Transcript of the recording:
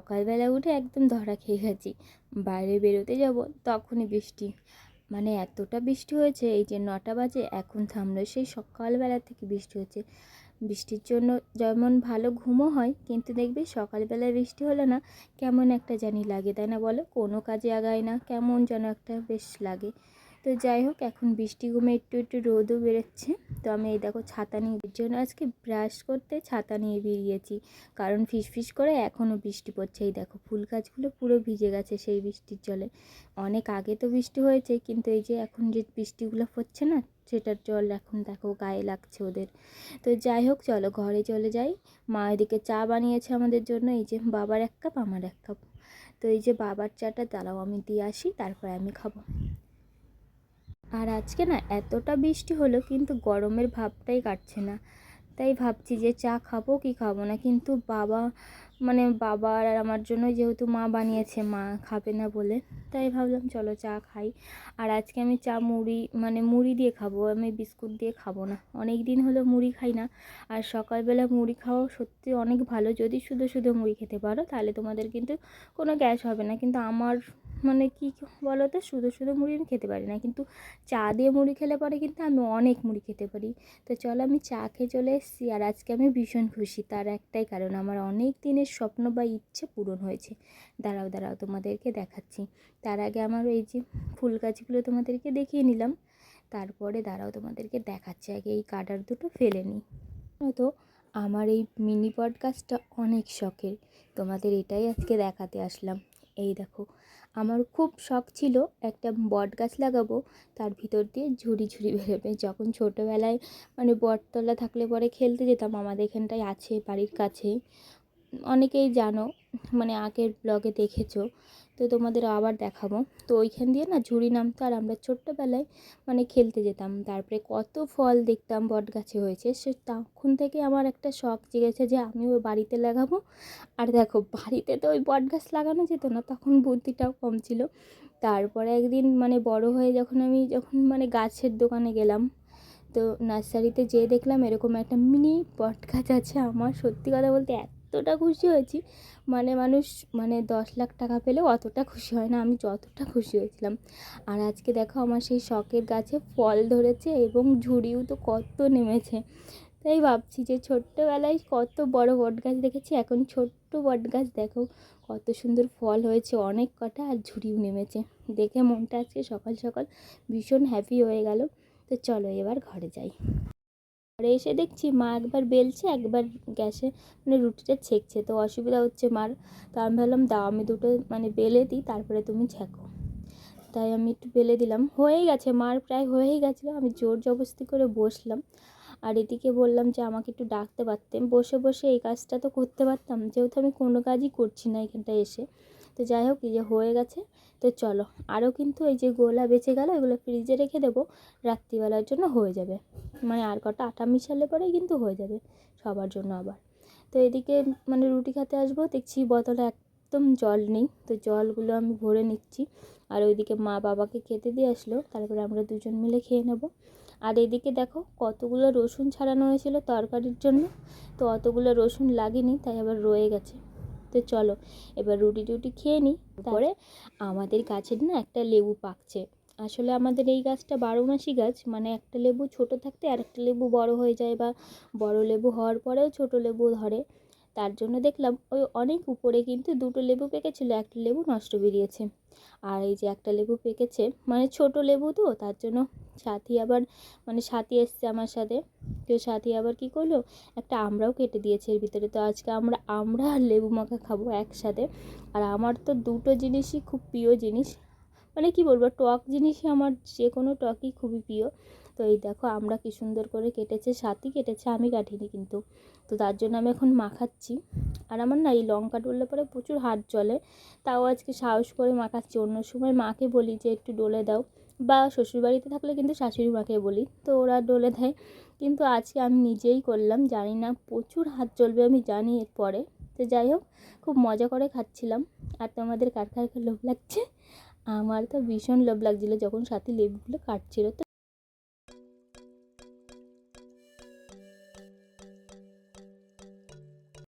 সকালবেলা উঠে একদম ধরা খেয়ে গেছি। বাইরে বেরোতে যাব, তখনই বৃষ্টি। মানে এতটা বৃষ্টি হয়েছে, এই যে নটা বাজে, এখন থামলো সেই সকালবেলা থেকে বৃষ্টি হচ্ছে। বৃষ্টির জন্য যেমন ভালো ঘুমও হয়, কিন্তু দেখবে সকালবেলায় বৃষ্টি হলে না কেমন একটা জানি লাগে, তাই না বলো? কোনো কাজে আগায় না, কেমন যেন একটা বেশ লাগে। তো যাই হোক, এখন বৃষ্টি ঘুমে একটু একটু রোদও বেরোচ্ছে। তো আমি এই দেখো ছাতা নিয়ে জন্য আজকে ব্রাশ করতে ছাতা নিয়ে বেরিয়েছি। কারণ ফিস ফিস করে এখনও বৃষ্টি পড়ছে। এই দেখো ফুল গাছগুলো পুরো ভিজে গেছে সেই বৃষ্টির জলে। অনেক আগে তো বৃষ্টি হয়েছে, কিন্তু এই যে এখন যে বৃষ্টিগুলো পড়ছে না, সেটার জল এখন দেখো গায়ে লাগছে ওদের। তো যাই হোক, চলো ঘরে চলে যাই। মা এদিকে চা বানিয়েছে আমাদের জন্য। এই যে বাবার এক কাপ, আমার এক কাপ। তো এই যে বাবার চাটা, দাঁড়াও আমি দিয়ে আসি, তারপরে আমি খাব। আর আজকে না এতটা বৃষ্টি হলো কিন্তু গরমের ভাবটাই কাটছে না। তাই ভাবছি যে চা খাব কি খাব না? কিন্তু বাবা মানে বাবা আর আমার জন্য যেহেতু মা বানিয়েছে, মা খাবে না বলে। তাই ভাবলাম চলো চা খাই। আর আজকে আমি চা মুড়ি মানে মুড়ি দিয়ে খাব, আমি বিস্কুট দিয়ে খাব না। অনেক দিন হলো মুড়ি খাই না। আর সকালবেলা মুড়ি খাওয়া সত্যি অনেক ভালো। যদি শুধু শুধু মুড়ি খেতে পারো, তাহলে তোমাদের কিন্তু কোনো গ্যাস হবে না। কিন্তু আমার মানে কি বলো তো শুধু শুধু মুড়ি আমি খেতে পারি না, কিন্তু চা দিয়ে মুড়ি খেলে পরে কিন্তু আমি অনেক মুড়ি খেতে পারি। তো চলো আমি চা খেয়ে চলে এসেছি, আর আজকে আমি ভীষণ খুশি, তার একটাই কারণ, আমার অনেক দিনের স্বপ্ন বা ইচ্ছে পূরণ হয়েছে। দাঁড়াও দাঁড়াও, তোমাদেরকে দেখাচ্ছি। তার আগে আমার এই যে ফুল গাছগুলো তোমাদেরকে দেখিয়ে নিলাম। তারপরে দাঁড়াও, তোমাদেরকে দেখাচ্ছি। আগে এই কাটার দুটো ফেলে নিই। তো আমার এই মিনি পডকাস্টটা অনেক শখের, তোমাদের এটাই আজকে দেখাতে আসলাম। এই দেখো। আমার খুব শখ ছিল একটা বট গাছ লাগাবো, তার ভিতর দিয়ে ঝুড়ি ঝুড়ি বেরোবে। যখন ছোটোবেলায় মানে বটতলা থাকলে পরে খেলতে যেতাম, আমাদের এখানটায় আছে, বাড়ির কাছেই। অনেকেই জানো মানে আগের ব্লগে দেখেছ, তো তোমাদের আবার দেখাবো। তো ওইখান দিয়ে না ঝুড়ি নামতো আর আমরা ছোট্টবেলায় মানে খেলতে যেতাম। তারপরে কত ফল দেখতাম বট গাছে হয়েছে। সে তখন থেকে আমার একটা শখ জেগেছে যে আমি ওই বাড়িতে লাগাবো। আর দেখো, বাড়িতে তো ওই বট গাছ লাগানো যেত না, তখন বুদ্ধিটাও কম ছিল। তারপরে একদিন মানে বড় হয়ে যখন আমি যখন মানে গাছের দোকানে গেলাম, তো নার্সারিতে যেয়ে দেখলাম এরকম একটা মিনি বট গাছ আছে আমার। সত্যি কথা বলতে এতটা খুশি হয়েছি। মানে মানুষ মানে দশ লাখ টাকা পেলেও অতটা খুশি হয় না, আমি যতটা খুশি হয়েছিলাম। আর আজকে দেখো আমার সেই শখের গাছে ফল ধরেছে এবং ঝুড়িও তো কত নেমেছে। তাই ভাবছি যে ছোট্টবেলায় কত বড় বট গাছ দেখেছি, এখন ছোট্ট বট গাছ দেখো কত সুন্দর ফল হয়েছে অনেক কটা আর ঝুড়িও নেমেছে। দেখে মনটা আজকে সকাল সকাল ভীষণ হ্যাপি হয়ে গেল। তো চলো এবার ঘরে যাই। ঘরে এসে দেখছি মা একবার বেলছে, একবার গ্যাসে মানে রুটিটা ছেঁকছে। তো অসুবিধা হচ্ছে মার, তো আমি ভাবলাম, দাও, আমি দুটো মানে বেলে দিই, তারপরে তুমি ছেঁকো। তাই আমি একটু বেলে দিলাম। হয়েই গেছে, মার প্রায় হয়েই গেছিল। আমি জোর জবস্তি করে বসলাম। আর এদিকে বললাম যে আমাকে একটু ডাকতে পারতেন বসে বসে এই কাজটা তো করতে পারতাম, যেহেতু আমি কোনো কাজই করছি না এখানটায় এসে। তো যাই হোক, এই যে হয়ে গেছে। তো চলো, আরও কিন্তু এই যে গোলা বেঁচে গেল, এগুলো ফ্রিজে রেখে দেবো, রাত্রিবেলার জন্য হয়ে যাবে। মানে আর কটা আটা মিশালে পরেই কিন্তু হয়ে যাবে, সবার জন্য আবার। তো এদিকে মানে রুটি খেতে আসব, দেখছি বোতলে একদম জল নেই, তো জলগুলো আমি ভরে নিচ্ছি। আর ওইদিকে মা বাবাকে খেতে দিয়ে আসলো, তারপরে আমরা দুজন মিলে খেয়ে নেব। আর এদিকে দেখো, কতগুলো রসুন ছাড়ানো হয়েছিল তরকারির জন্য। তো অতগুলো রসুন লাগেনি, তাই আবার রয়ে গেছে। তো চলো, এবার রুটি টুটি খেয়ে নিই। তারপরে আমাদের গাছের না একটা লেবু পাকছে। আসলে আমাদের এই গাছটা বারো মাসি গাছ মানে একটা লেবু ছোট থাকতে আর একটা লেবু বড় হয়ে যায় বা বড় লেবু হওয়ার পরেও ছোট লেবু ধরে। তার জন্য দেখলাম ওই অনেক উপরে কিন্তু দুটো লেবু পেকেছিলো, একটা লেবু নষ্ট বেরিয়েছে। আর এই যে একটা লেবু পেকেছে মানে ছোট লেবু তো, তার জন্য সাথী আবার মানে সাথী এসছে আমার সাথে। তো সাথী আবার কি করল, একটা আমরাও কেটে দিয়েছে এর ভিতরে। তো আজকে আমরা আমরা আর লেবু মাখা খাব একসাথে। আর আমার তো দুটো জিনিসই খুব প্রিয় জিনিস মানে কি বলব, টক জিনিসই আমার যে কোনো টকই খুবই প্রিয়। তো এই দেখো আমরা কি সুন্দর করে কেটেছে, সাথী কেটেছে, আমি কাটিনি কিন্তু। তো তার জন্য আমি এখন মাখাচ্ছি। আর আমার না এই লঙ্কা ডললে পরে প্রচুর হাত চলে তাও আজকে সাহস করে মাখাচ্ছি। অন্য সময় মাকে বলি যে একটু ডলে দাও, বা শ্বশুরবাড়িতে থাকলে কিন্তু শাশুড়ি মাকে বলি, তো ওরা ডলে দেয়। কিন্তু আজকে আমি নিজেই করলাম, জানি না, প্রচুর হাত চলবে আমি জানি এরপরে। তো যাই হোক, খুব মজা করে খাচ্ছিলাম। আর তোমাদের কার কার লোভ লাগছে? আমার তো ভীষণ লোভ লাগছিল যখন সাথে লেবুগুলো কাটছিল। তো